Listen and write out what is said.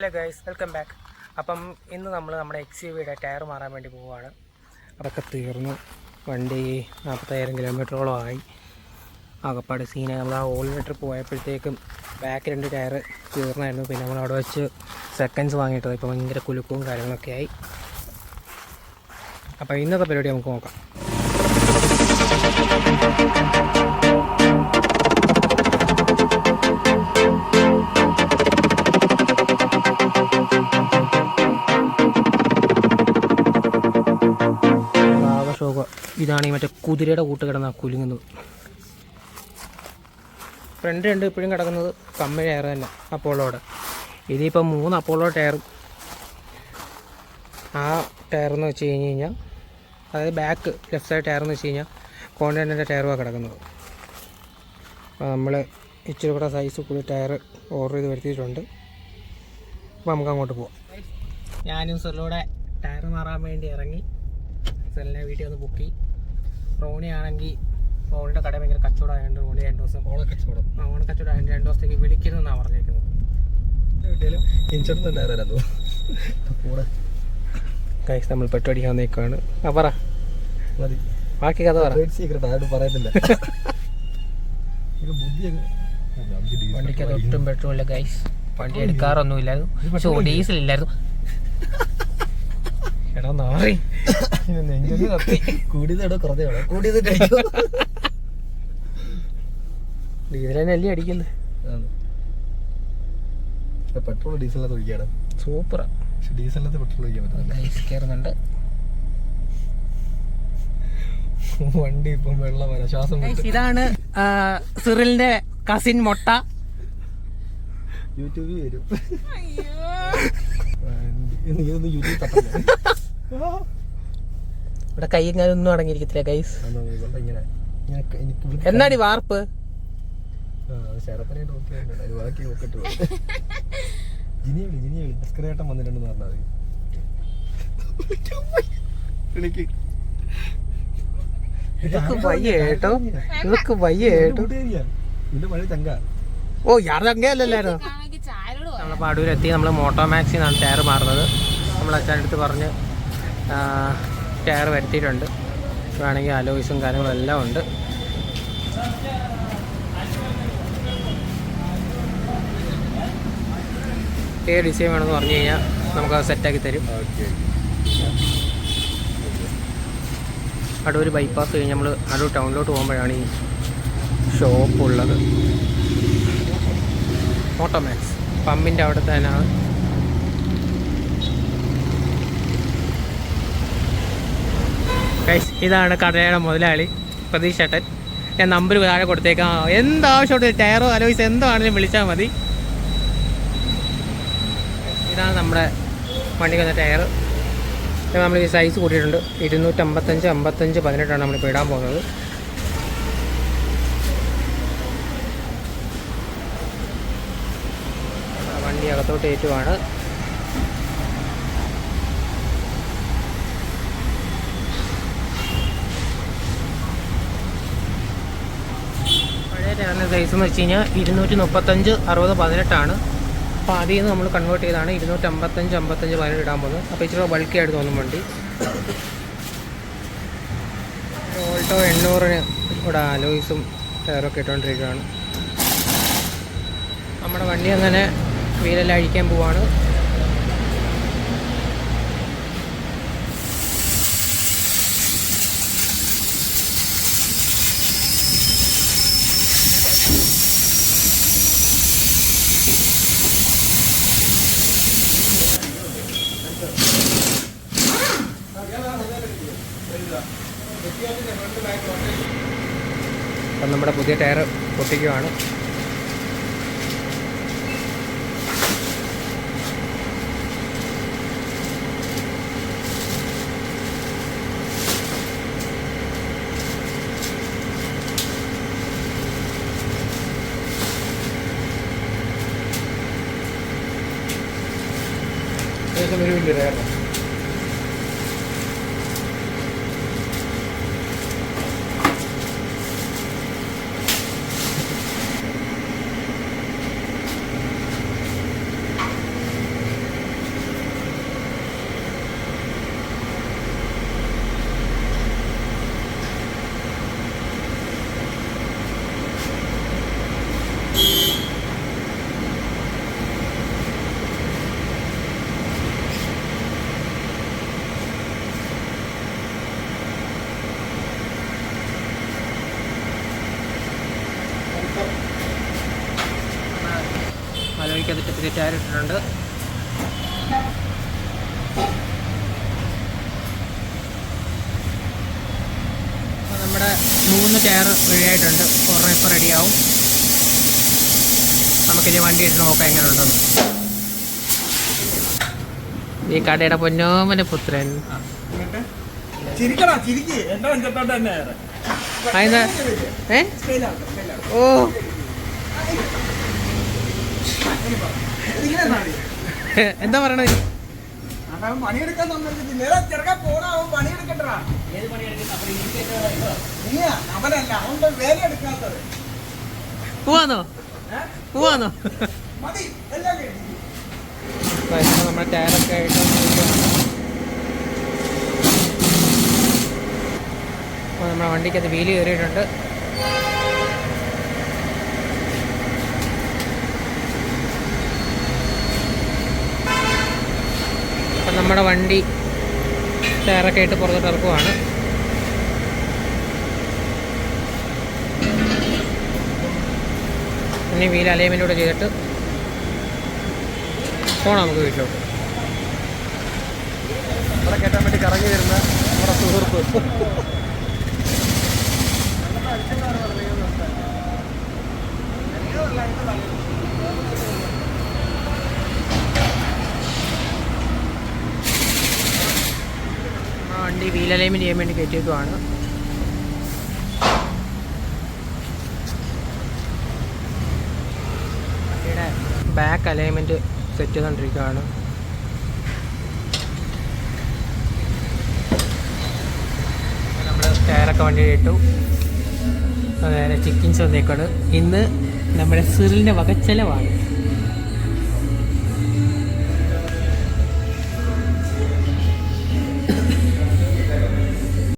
Hello guys welcome back അപ്പം ഇന്ന് നമ്മൾ നമ്മുടെ എക്സ് യു വിയുടെ ടയർ മാറാൻ വേണ്ടി പോവുകയാണ് അതൊക്കെ തീർന്നു. വണ്ടി നാൽപ്പത്തായിരം കിലോമീറ്ററോളം ആയി. ആകപ്പാട് സീന നമ്മൾ ആ ഓൾ ഓൾമീറ്റർ പോയപ്പോഴത്തേക്കും ബാക്ക് രണ്ട് ടയർ തീർന്നായിരുന്നു. പിന്നെ നമ്മൾ അവിടെ വെച്ച് സെക്കൻഡ്സ് വാങ്ങിയിട്ടത്. ഇപ്പോൾ ഭയങ്കര കുലുക്കവും കാര്യങ്ങളൊക്കെ ആയി. അപ്പോൾ ഇന്നത്തെ പരിപാടി നമുക്ക് നോക്കാം. ഇതാണ് ഈ മറ്റേ കുതിരയുടെ കൂട്ട് കിടന്ന കുലുങ്ങുന്നത് ഫ്രണ്ട് രണ്ട് ഇപ്പോഴും കിടക്കുന്നത് കമ്മി ടയർ തന്നെ അപ്പോളോടെ. ഇതിപ്പോൾ മൂന്ന് അപ്പോളോ ടയർ. ആ ടയർ എന്ന് വെച്ച് കഴിഞ്ഞ് കഴിഞ്ഞാൽ അതായത് ബാക്ക് ലെഫ്റ്റ് സൈഡ് ടയർ എന്ന് വെച്ച് കഴിഞ്ഞാൽ കോണ്ടിനെന്റിന്റെ ടയറുമാണ് കിടക്കുന്നത്. അപ്പോൾ നമ്മൾ ഇച്ചിരി കൂടെ സൈസ് കൂടി ടയർ ഓർഡർ ചെയ്ത് വരുത്തിയിട്ടുണ്ട്. അപ്പോൾ നമുക്ക് അങ്ങോട്ട് പോവാം. ഞാനും സെറിലൂടെ ടയർ മാറാൻ വേണ്ടി ഇറങ്ങി. സെല്ലിനെ വീട്ടിൽ വന്ന് ബുക്കി റോണി ആണെങ്കിൽ റോണിന്റെ കട ഭയങ്കര കച്ചവടമായതുകൊണ്ട് റോണി രണ്ട് ദിവസം ഓണക്കച്ചവടം ആ, ഓണക്കച്ചവടമായതുകൊണ്ട് രണ്ട് ദിവസത്തേക്ക് വിളിക്കരുതെന്നാണ് പറഞ്ഞേക്കുന്നത്. ഇൻഷുറൻസ് കൂടെ. നമ്മൾ പെട്ടടിക്കാൻ നിൽക്കുകയാണ്. ആ പറ. മതി. ബാക്കി കഥ പറ. സീക്രട്ട് ആരും പറയത്തില്ല. ഒട്ടും പെട്രോളില്ല ഗൈസ് വണ്ടി എടുക്കാറൊന്നുമില്ലായിരുന്നു. പക്ഷെ ഡീസൽ ഇല്ലായിരുന്നു എടാ നാറി. നെഞ്ചൊന്ന് നെഞ്ചിന് കത്തി. കൂടിയതേടോ എടോ കൂടിയത് കഴിക്കും ഡീസൽ തന്നെ അല്ലേ അടിക്കുന്നത് പെട്രോൾ ഡീസലിനകത്ത് ഒഴിക്കാണ് സൂപ്പറാ. പക്ഷെ ഡീസലിനകത്ത് പെട്രോൾ ഒഴിക്കാൻ പറ്റില്ല വണ്ടി ഇപ്പം വെള്ളം വരാം. ശ്വാസം ഇതാണ് സിറിലിന്റെ കസിൻ മൊട്ട. യൂട്യൂബിൽ വരും. നീ ഒന്ന് യൂട്യൂബ് തട്ടില്ല ഇവിടെ കൈ ഞാനൊന്നും അടങ്ങിയിരിക്കത്തില്ല ഗൈസ് എന്നാടി വാർപ്പ്. ഇതൊക്കെ വയ്യ കേട്ടോ കേട്ടോ ഓ യാർ അല്ലായിരുന്നു നമ്മൾ പാടൂരെത്തി നമ്മൾ മോട്ടോമാക്സിൽ നിന്നാണ് ടയർ മാറുന്നത് നമ്മൾ അച്ഛന്റെ അടുത്ത് പറഞ്ഞ് ടയർ വരുത്തിയിട്ടുണ്ട്. വേണമെങ്കിൽ അലോയ്സും കാര്യങ്ങളും എല്ലാം ഉണ്ട്. ഏത് ഡിസൈൻ വേണമെന്ന് പറഞ്ഞു കഴിഞ്ഞാൽ നമുക്ക് അത് സെറ്റാക്കി തരും. അടൂർ ബൈപ്പാസ് കഴിഞ്ഞ് നമ്മൾ അടൂർ ടൗണിലോട്ട് പോകുമ്പോഴാണ് ഈ ഷോപ്പ് ഉള്ളത്. ഓട്ടോമാക്സ് പമ്പിന്റെ അവിടെ തന്നെയാണ്. ഗൈസ് ഇതാണ് കടയുടെ മുതലാളി പ്രതീക്ഷ ഏട്ടൻ. ഞാൻ നമ്പർ താഴെ കൊടുത്തേക്കാം. എന്താവശ്യമുണ്ട്? ടയറോ അലോയ്സ് എന്തോ ആണെങ്കിലും വിളിച്ചാൽ മതി. ഇതാണ് നമ്മുടെ വണ്ടിക്ക് വന്ന ടയർ നമ്മൾ ഈ സൈസ് കൂട്ടിയിട്ടുണ്ട്. ഇരുന്നൂറ്റമ്പത്തഞ്ച് അമ്പത്തഞ്ച് പതിനെട്ടാണ് നമ്മളിപ്പോൾ ഇടാൻ പോകുന്നത്. വണ്ടി അകത്തോട്ട് ഏറ്റുവാണ്. പഴയ സൈസ് എന്ന് വെച്ച് കഴിഞ്ഞാൽ ഇരുന്നൂറ്റി മുപ്പത്തഞ്ച് അറുപത് പതിനെട്ടാണ്. അപ്പോൾ അതിൽ നിന്ന് നമ്മൾ കൺവേർട്ട് ചെയ്താണ് ഇരുന്നൂറ്റമ്പത്തഞ്ച് അമ്പത്തഞ്ച് പതിനെട്ട് ഇടാൻ പോകുന്നത്. അപ്പോൾ ഇച്ചിരി ബൾക്കി ആയിട്ട് തോന്നും വണ്ടി. ഓൾട്ടോ എണ്ണൂറിന് ഇവിടെ അലോയ്സും ടയറൊക്കെ ഇട്ടുകൊണ്ടിരിക്കുകയാണ് നമ്മുടെ വണ്ടി അങ്ങനെ വീലെല്ലാം അഴിക്കാൻ പോവാണ്. അപ്പം നമ്മുടെ പുതിയ ടയർ പൊട്ടിക്കുവാണ്. ഏകദേശം ഒരു വലിയ ടയറാണ് ഇത് ടയർ ഇട്ടിട്ടുണ്ട്. അപ്പോൾ നമ്മുടെ മൂന്ന് ടയർ റെഡിയായിട്ടുണ്ട് ഫോർ ഇപ്പോൾ റെഡിയാവും നമുക്കിനി വണ്ടി എടുത്ത് നോക്കാം എങ്ങനെ ഉണ്ടെന്ന് ഈ കടയുടെ പൊന്നോമന പുത്രൻ. ഏ? ഓ. എന്താ പറയണേ? പണിയെടുക്കാൻ സമ്മതിച്ചില്ല ചെറുക്കാൻ അവൻ അവനല്ല അവന്റെ വേല എടുക്കാത്തത്. പോവാന്നോ? പോവാന്നോ? നമ്മുടെ ടയറൊക്കെ ആയിട്ട് അപ്പോൾ നമ്മുടെ വണ്ടിക്കകത്ത് വീൽ കയറിയിട്ടുണ്ട്. നമ്മുടെ വണ്ടി ടയറൊക്കെ ആയിട്ട് പുറത്തോട്ട് ഇറക്കുവാണ് ഇനി വീൽ അലൈൻമെന്റ് ചെയ്തിട്ട് പോകണം നമുക്ക് വീട്ടിലോട്ട്. ഇവിടെ കേട്ടാൻ വേണ്ടി കറങ്ങി വരുന്ന നമ്മുടെ സുഹൃത്ത് ആ വണ്ടി അലൈൻമെന്റ് ചെയ്യാൻ വേണ്ടി കയറ്റിയേക്കുവാണ് വണ്ടിയുടെ ബാക്ക് അലൈൻമെന്റ് സെറ്റ് ചെയ്തുകൊണ്ടിരിക്കുകയാണ് നമ്മൾ ടയറൊക്കെ വണ്ടി ഇട്ടു. നേരെ ചിക്കൻസ് വന്നേക്കാണ് ഇന്ന് നമ്മുടെ സിറിലിന്റെ വകച്ചെലവാണ്.